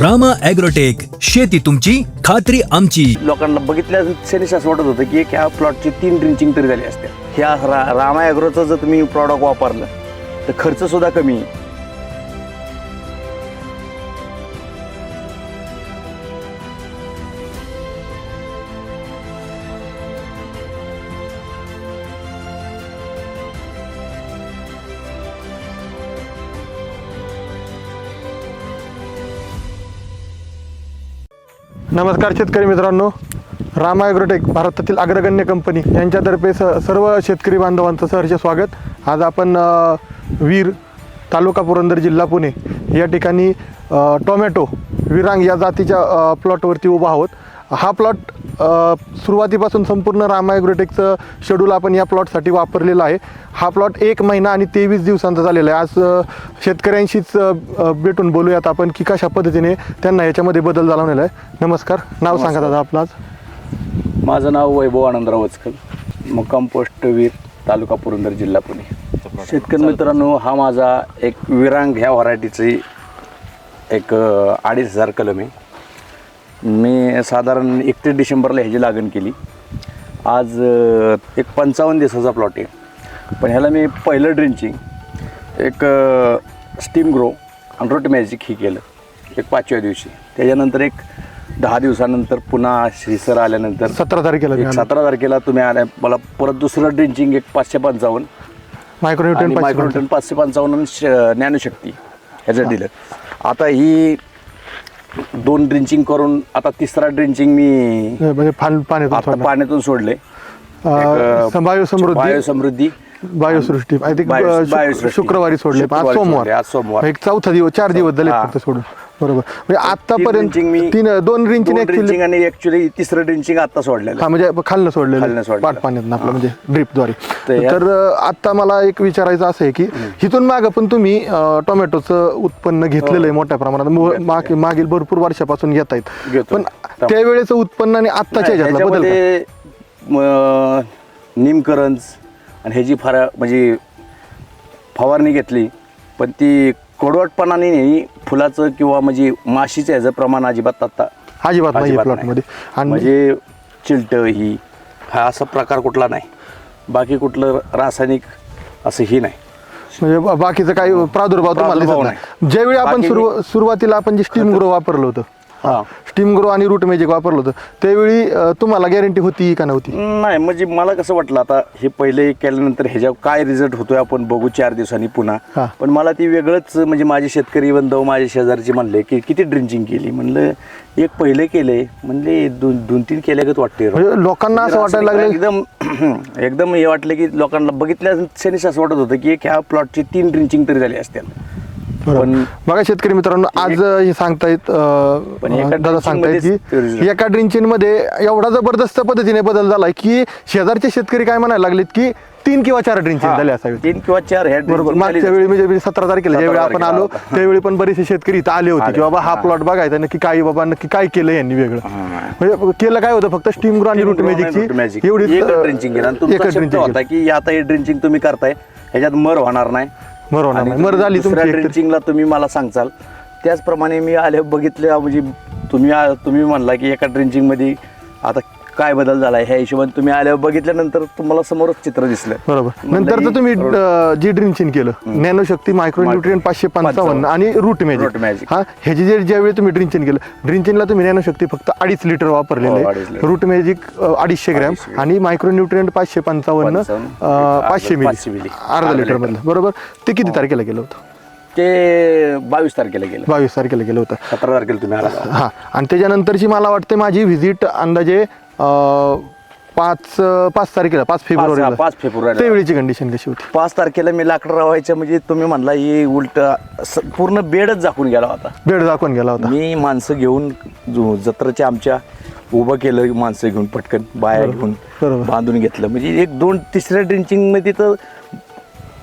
Rama agrotech शेती तुमची खात्री आमची. लोकांना बघितल्या क्षणीच असं वाटत होतं की एक ह्या प्लॉटची तीन ड्रिंचिंग तरी झाली असते ह्या रा रामा ॲग्रोचं जर तुम्ही प्रॉडक्ट वापरलं तर खर्च सुद्धा कमी नमस्कार शेतकरी मित्रांनो. रामा ॲग्रोटेक भारतातील अग्रगण्य कंपनी. यांच्यातर्फे स सर्व शेतकरी बांधवांचं सहर्ष स्वागत. आज आपण वीर तालुका पुरंदर जिल्हा पुणे या ठिकाणी टोमॅटो विरांग या जातीच्या प्लॉटवरती उभा आहोत. हा प्लॉट सुरुवातीपासून संपूर्ण रामा ॲग्रोटेकचं शेड्यूल आपण या प्लॉटसाठी वापरलेलं आहे. हा प्लॉट एक महिना आणि तेवीस दिवसांचा झालेला आहे. आज शेतकऱ्यांशीच भेटून बोलूयात आपण की कशा पद्धतीने त्यांना याच्यामध्ये बदल जाणवलेला आहे. नमस्कार. नाव सांगा दादा आपलं आज. माझं नाव वैभव आनंदराव वचकल. मुक्काम पोस्ट वीर तालुका पुरंदर जिल्हा पुणे. शेतकरी मित्रांनो हा माझा एक विरांग ह्या व्हरायटीची एक अडीच हजार कलम आहे. मी साधारण एकतीस डिसेंबरला ह्याची लागण केली. आज एक पंचावन्न दिवसाचा प्लॉट आहे. पण ह्याला मी पहिलं ड्रिंचिंग एक स्टीम ग्रो आणि रोट मॅजिक ही केलं. एक पाचव्या दिवशी. त्याच्यानंतर एक दहा दिवसानंतर पुन्हा श्रीसर आल्यानंतर सतरा तारखेला एक सतरा तारखेला तुम्ही आल्या. मला परत दुसरं ड्रिंचिंग एक पाचशे पंचावन्न. मायक्रोन्युट्रन मायक्रोटन पाचशे पंचावन्न. ज्ञानशक्ती ह्याचं दिलं. आता ही दोन ड्रिंचिंग करून आता तिसरा ड्रिंचिंग मी म्हणजे फान पाण्यातून आता सोडणार. पाण्यातून सोडले अं, संभाव्य समृद्धी. बायोसमृद्धी बायोसृष्टी आय थिंक बायोसृष्टी. शुक्रवारी सोडले. पण आज शुक्रवारी सोमवार. सोडले, आज सोमवार. एक चौथा दिवस चार दिवस झाले हा. फक्त सोडून. बरोबर. म्हणजे आतापर्यंत मी- तीन दोन रिंचिंग दोन ऍक्च्युली ड्रिंचिंग आणि ऍक्च्युली तिसरं ड्रिंचिंग आता सोडलेलं हा म्हणजे खाल्लं सोडलेलं खालनं सोडलेलं. पाट पाण्यात आपलं म्हणजे ड्रीपद्वारे तर या- तर अं, आता मला एक विचारायचं असं आहे की इथून मागं पण तुम्ही अं, टोमॅटोचं उत्पन्न घेतलेलं आहे मोठ्या प्रमाणात. मु- माग- मागील भरपूर वर्षापासून घेत आहेत. घेतो. पण त्यावेळेचं उत्पन्न आणि आत्ताच्या ह्याच्यातला बदल काय? ह्याच्यामध्ये म, निमकरंज आणि ह्याची फार म्हणजे फवारणी घेतली पण ती कडवटपणाने नाही फुलाचं किंवा म्हणजे माशीचं ह्याचं प्रमाण अजिबात आता अजिबात नाही अजिबात प्लॉटमध्ये आणि म्हणजे चिलट ही हा असा प्रकार कुठला नाही. बाकी कुठलं रासायनिक असं ही नाही. म्हणजे बा- बाकीचं काही प्रादुर्भाव तुम्हाला प्रादुर्भाव दिसत नाही. ज्यावेळी आपण बाकी सुरू सुरुवातीला आपण जे स्टीम ग्रो वापरलं होतं हा. स्टीम ग्रो आणि रूट मॅजिक वापरलं होतं. त्यावेळी अं, तुम्हाला गॅरंटी होती का नव्हती? नाही म्हणजे मला कसं वाटलं आता हे पहिले केल्यानंतर ह्याच्यावर काय रिझल्ट होतोय आपण बघू चार दिवसांनी हा. पुन्हा पण मला ती वेगळंच म्हणजे माझे शेतकरी बंधव माझे शेजारचे म्हणले की किती ड्रिंचिंग केली. म्हणलं एक पहिले केले म्हणले दोन दोन तीन केल्यागत वाटते म्हणजे लोकांना असं वाटायला लागलं एकदम एकदम हे वाटलं की लोकांना बघितल्या क्षणीच असं वाटत होतं की एक ह्या प्लॉटची तीन ड्रिंचिंग तरी झाली असतील पण बघा शेतकरी मित्रांनो आज हे सांगतायत पण एका दादा सांगतायत की. एका ड्रिंचिंगमध्ये एवढा जबरदस्त पद्धतीने बदल झालाय की शेजारचे शेतकरी काय म्हणायला लागलेत की तीन किंवा चार ड्रिंचिंग झाले असावेत तीन किंवा चार बरोबर मागच्या. वेळी म्हणजे सतरा तारखेला ज्यावेळी आपण आलो. त्यावेळी पण बरेचसे शेतकरी इथं आले होते. की बाबा हा. प्लॉट बघायचा नक्की काय बाबा नक्की काय केलं यांनी वेगळं. म्हणजे केलं काय होतं फक्त स्टीम ग्रो आणि रूट मॅजिकची अं, ड्रिंचिंग होता की आता हे ड्रिंचिंग तुम्ही करताय ह्याच्यात मर होणार नाही आणि नाही. मर झाली दुसऱ्या तुमची एकतरी. ड्रिंचिंगला तुम्ही मला सांगचाल त्याचप्रमाणे मी आले बघितले म्हणजे तुम्ही तुम्ही म्हणला की एका ड्रिंचिंगमध्ये आता काय बदल झाला ह्या हिशोबाने तुम्ही आल्यावर बघितल्यानंतर तुम्हाला समोरच चित्र दिसलं. बरोबर. म्हणलं नंतर तर ही तुम्ही अं, जी ड्रिंचिंग केलं नॅनोशक्ती मायक्रो न्यूट्रियन पाचशे पंचावन्न आणि रूट Root मॅजिक Magic. हा ह्याची जे ज्यावेळी तुम्ही ड्रिंचिंग केलं ड्रिंचिंगला तुम्ही नॅनोशक्ती फक्त अडीच लिटर वापरलेलं हो, आहे लिटर. रूट मॅजिक अडीचशे ग्रॅम अडीचशे. आणि मायक्रो न्यूट्रियन पाचशे पंचावन्न पंचावन्न. अं, एक पाचशे मिली मिली. अर्धा अर्धा लिटर लिटर. मधलं बरोबर? ते किती तारखेला गेलं होतं? ते बावीस तारखेला गेलं बावीस तारखेला गेलं होतं. सतरा तारखेला तुम्ही आला. हा. आणि त्याच्यानंतरची मला वाटते माझी व्हिजिट अंदाजे अं, पाच पाच तारखेला पाच फेब्रुवारीला पाच फेब्रुवारीला. त्यावेळीची कंडिशन कशी होती पाच तारखेला मी लाकडं रावायचं म्हणजे तुम्ही म्हणला ही उलट स- पूर्ण बेडच झाकून गेला होता बेड दाखवून गेला होता मी माणसं घेऊन जो- जत्राच्या आमच्या उभं केलं माणसं घेऊन पटकन बाया घेऊन बरोबर. बांधून घेतलं म्हणजे एक दोन तिसऱ्या ड्रिंचिंगमध्ये तर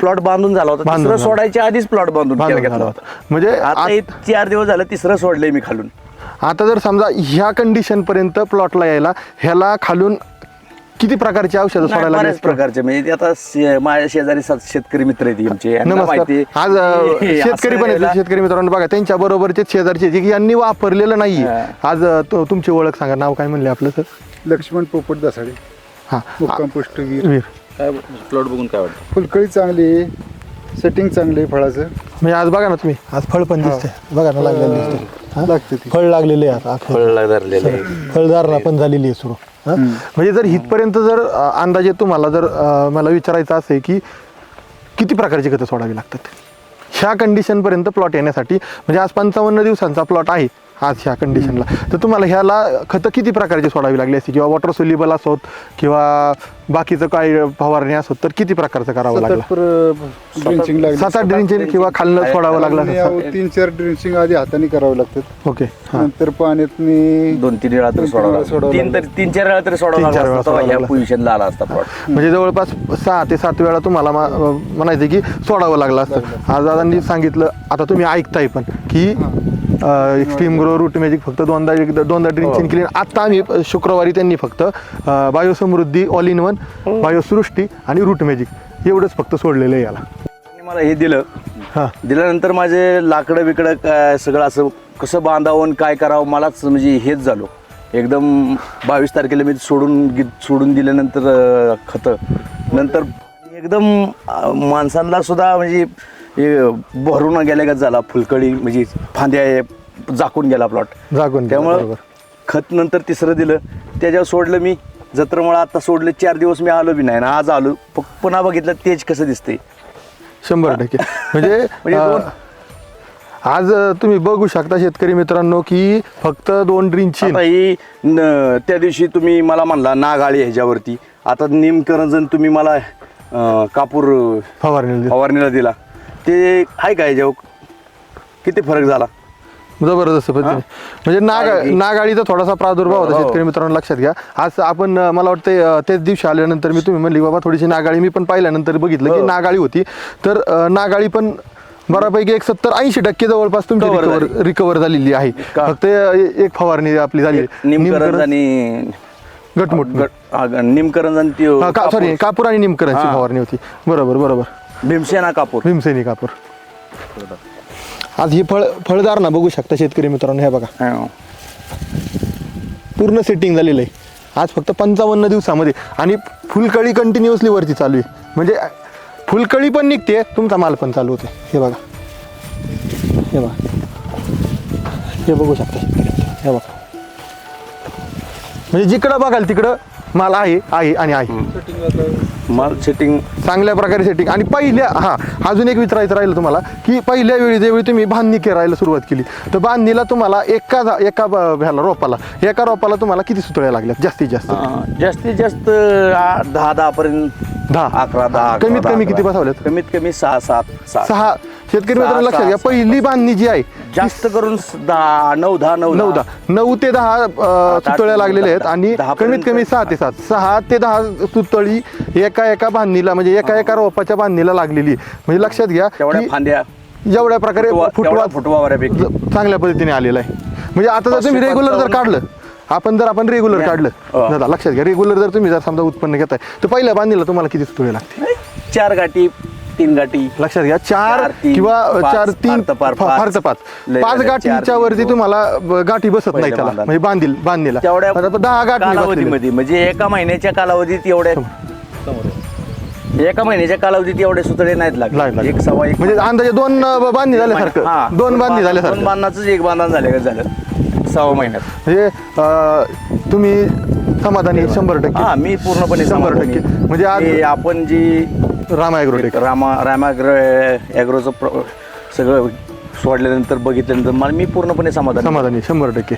प्लॉट बांधून झाला होता बांधून तिसरं झाला. सोडायच्या आधीच प्लॉट बांधून बांधून घेतला झाला होता होता. म्हणजे आता आत- हे चार दिवस झालं तिसरं सोडलंय मी खालून आता जर समजा ह्या कंडिशन पर्यंत प्लॉटला यायला ह्याला खालून किती प्रकारची औषधं नाही, सोडायला बऱ्याच लागली प्रकारचे. म्हणजे ते आता शे- माझ्या शेजारी सात शेतकरी मित्र आहेत आमचे. यांना नमस्कार. माहिती आज अ, शेतकरी असं पण आहेत शेतकरी मित्रांनो. बघा त्यांच्या बरोबरचे शेजारचे जे की यांनी वापरलेलं नाही हा. आज अ, तु- तुमची ओळख सांगा. नाव काय म्हणले आपलं सर? लक्ष्मण पोपट दसाडे. हा. मुक्काम पोस्ट वीर. वीर. काय प्लॉट बघून काय वाटतं? फुलकळी चांगली आहे. सेटिंग चांगली आहे फळाचं. म्हणजे आज बघा ना तुम्ही. आज फळ पण दिसते बघा ना लागलेलं दिसते? लागते ती. फळ लागलेले आहे आता फळ धरलेलं आहे फळधारणा पण झालेली आहे सुरू. हा? म्हणजे जर इथपर्यंत जर अ, अंदाजे तुम्हाला जर अ, मला विचारायचं असेल की किती प्रकारची खतं सोडावी लागतात? ह्या कंडिशनपर्यंत प्लॉट येण्यासाठी म्हणजे आज पंचावन्न दिवसांचा प्लॉट आहे. आज ह्या कंडिशनला तर तुम्हाला ह्याला खतं किती प्रकारची सोडावी लागली असती? किंवा वॉटर सोल्युबल असोत किंवा बाकीचं काय फवारणी असोत तर किती प्रकारचं करावं सात लागलं. ड्रिंचिंग सात आठ ड्रिंचिंग किंवा खाल्लं सोडावं लागलं तीन चार ड्रिंचिंग आधी हाताने करावं लागतात. ओके हां. नंतर पाण्यात दोन तीन वेळा तरी सोडावं तीन तरी तीन चार वेळा तरी सोडावं लागलं वेळा असतं तेव्हा सोडावं ह्या लागलं. पोझिशनला आला असता प्लॉट म्हणजे जवळपास सहा ते सात वेळा तुम्हाला मा- म्हणायचं की सोडावं लागलं असतं. आज दादांनी सांगितलं आता तुम्ही ऐकताय पण की एक्स्ट्रीम ग्रो रूट मॅजिक फक्त दोनदा एकदा- दोनदा ड्रिंचिंग केली. आता आम्ही शुक्रवारी त्यांनी फक्त Biosamruddhi all in one Biosrushti आणि रूट मॅजिक एवढंच फक्त सोडलेलं आहे याला. त्यांनी मला हे दिलं. हां. दिल्यानंतर माझे लाकडं बिकडं काय सगळं असं कसं बांधावं आणि काय करावं मलाच म्हणजे हेच झालो. एकदम बावीस तारखेला मी सोडून गे- सोडून दिल्यानंतर खतं. नंतर एकदम माणसांना सुद्धा म्हणजे हे भरून गेल्या का झाला फुलकळी म्हणजे फांद्या झाकून गेला प्लॉट गेला, त्यामुळं. खत नंतर तिसरं दिलं. त्याच्यावर सोडलं मी जत्रमुळं आता सोडलं चार दिवस मी आलो बी नाही. ना आज आलो पुन्हा बघितलं तेज कसं दिसतंय. शंभर टक्के. म्हणजे म्हणजे आज तुम्ही बघू शकता शेतकरी मित्रांनो की फक्त दोन ड्रिंचिंग आता ही न- त्या दिवशी तुम्ही मला म्हणला नागाळी ह्याच्यावरती. आता निमकरंजन तुम्ही मला कापूर फवारणी फवारणीला दिला. ते आहे का ह्याच्यावर किती फरक झाला जबरदस्त पद्धतीने म्हणजे नाग? नागाळीचा थोडासा प्रादुर्भाव होता हो. शेतकरी मित्रांनो लक्षात घ्या आज आपण अं, मला वाटतं तेच दिवशी आल्यानंतर मी तुम्ही म्हणली बाबा थोडीशी नागाळी मी पण पाहिल्यानंतर बघितलं की हो. नागाळी होती तर अं, नागाळी पण बऱ्यापैकी एक सत्तर ऐंशी टक्के जवळपास तुमची रिकवर. रिकवर झालेली आहे का? फक्त अं, एक फवारणी आपली झाली निमकरंज आणि गटमुट गट- हा, ग- निमकरंज आणि हा, सॉरी कापूर. आणि निमकरांची हा. फवारणी होती बरोबर बरोबर भीमसेना कापूर. भीमसेनी कापूर. आज ही फळ फळदार बघू शकता शेतकरी मित्रांनो हे बघा. हा. पूर्ण सेटिंग झालेलं आहे. आज फक्त पंचावन्न दिवसामध्ये. आणि फुलकळी कंटिन्युअसली वरती चालू आहे. म्हणजे फुलकळी पण निघते तुमचा माल पण चालू होते. हे बघा. हे बघा. हे बघू शकता. हे बघा. म्हणजे जिकडं बघाल तिकडं माल आहे आहे आणि आहे. माल सेटिंग चांगल्या प्रकारे सेटिंग आणि पहिल्या हा अजून एक विचारायचं राहिलं तुम्हाला की पहिल्या वेळी ज्यावेळी तुम्ही बांधणी करायला सुरुवात केली तर बांधणीला तुम्हाला एका झा- एका ब- ह्याला रोपाला एका रोपाला तुम्हाला किती सुतळ्या लागल्यात? जास्तीत जास्त. जास्तीत जास्त दहा दहा पर्यंत. दहा. अकरा दहा अकरा, कमीत दहा, कमी अकरा. किती बसवल्यात? कमीत कमी सहा सात सात. सहा शेतकरी मित्रांनो सहा, लक्षात घ्या. पहिली बांधणी जी आहे जास्त करून दहा नऊ दहा नऊ नऊ दहा नऊ ते दहा नऊ, लागलेल्या आहेत आणि कमीत. कमी सहा ते सात सहा ते दहा सुतळी एका एका बांधणीला म्हणजे एका एका रोपाच्या बांधणीला लागलेली. म्हणजे लक्षात घ्या फांद्या एवढ्या प्रकारे फुटवा- फुटवा बऱ्यापैकी. चांगल्या पद्धतीने आलेला आहे म्हणजे आता जर तुम्ही रेग्युलर जर. काढलं आपण जर आपण रेग्युलर. काढलं. दादा लक्षात घ्या रेग्युलर जर तुम्ही जर समजा उत्पन्न घेताय तर पहिल्या बांधणीला तुम्हाला किती सुतळे लागते चार गाठी तीन गाठी. लक्षात घ्या चार तीन, किंवा पाच, चार तीन फार फार पाच. फार तर पाच लय पाच झाले, गाठीच्या वरती तुम्हाला ब- गाठी बसत नाही पहिल्या त्याला. म्हणजे बांधील बांधणीला तेवढ्या आता दहा गाठी बसलेल्या. कालावधीमध्ये म्हणजे एका महिन्याच्या कालावधीत एवढ्या एका महिन्याच्या कालावधीत एवढे सुतळे नाहीत लागले. एक सव्वा एक म्हणजे अंदाजे दोन अ, बांधणी हा, झाल्यासारखं दोन बांधणी बांध- दोन झाल्यासारखं बांधनाच एक बांधण झाले झालं? सहा महिन्यात. म्हणजे अ, तुम्ही समाधानी शंभर टक्के. हा मी पूर्णपणे शंभर समाधानी. टक्के. म्हणजे आज- हे आपण जी रामा ॲग्रोटेक रामा रामाग्र ॲग्रोचं प्र- सगळं सोडल्यानंतर बघितल्यानंतर मला मी पूर्णपणे समाधान. समाधानी शंभर टक्के.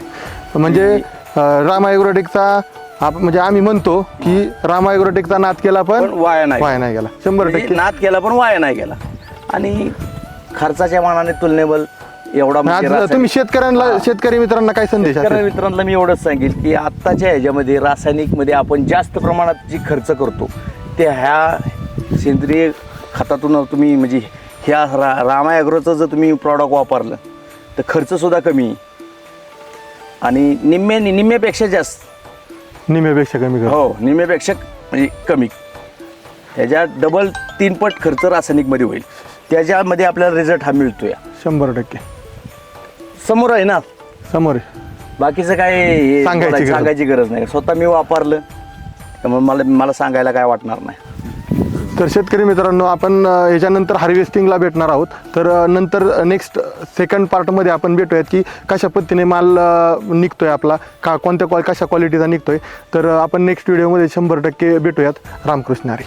म्हणजे अं, राम ॲग्रोटेकचा आप म्हणजे आम्ही म्हणतो की राम ॲग्रोटेकचा नाद केला पण पण वाया नाही. वाया नाही गेला. शंभर म्हणजे टक्के. नाद केला पण वाया नाही गेला. आणि खर्चाच्या मानाने तुलनेबल एवढा म्हणजे आज रासायनिक- तुम्ही शेतकऱ्यांना. शेतकरी मित्रांना काय संदेश असेल? मित्रांना मी एवढंच सांगेल की आत्ताच्या ह्याच्यामध्ये रासायनिकमध्ये आपण जास्त प्रमाणात जी खर्च करतो ते ह्या सेंद्रिय खतातून तुम्ही म्हणजे ह्या रा रामा ॲग्रोचं जर तुम्ही प्रॉडक्ट वापरलं तर खर्चसुद्धा कमी. आणि निम्मे निम्म्यापेक्षा जास्त. निम्यापेक्षा कमी हो निम्म्यापेक्षा म्हणजे कमी. ह्याच्या डबल तीन पट खर्च रासायनिकमध्ये होईल. त्याच्यामध्ये आपल्याला रिझल्ट हा मिळतोय. शंभर टक्के. समोर आहे ना? समोर आहे. बाकीचं काय सांगायची गरज नाही. स्वतः मी वापरलं त्यामुळे मला मला सांगायला काय वाटणार नाही. तर शेतकरी मित्रांनो आपण याच्यानंतर हार्वेस्टिंगला भेटणार आहोत. तर नंतर नेक्स्ट सेकंड पार्टमध्ये आपण भेटूयात की कशा पद्धतीने माल निघतो निघतोय आपला का कोणत्या क्वा कशा क्वालिटीचा निघतोय. तर आपण नेक्स्ट व्हिडिओमध्ये शंभर टक्के भेटूयात. रामकृष्ण हरी.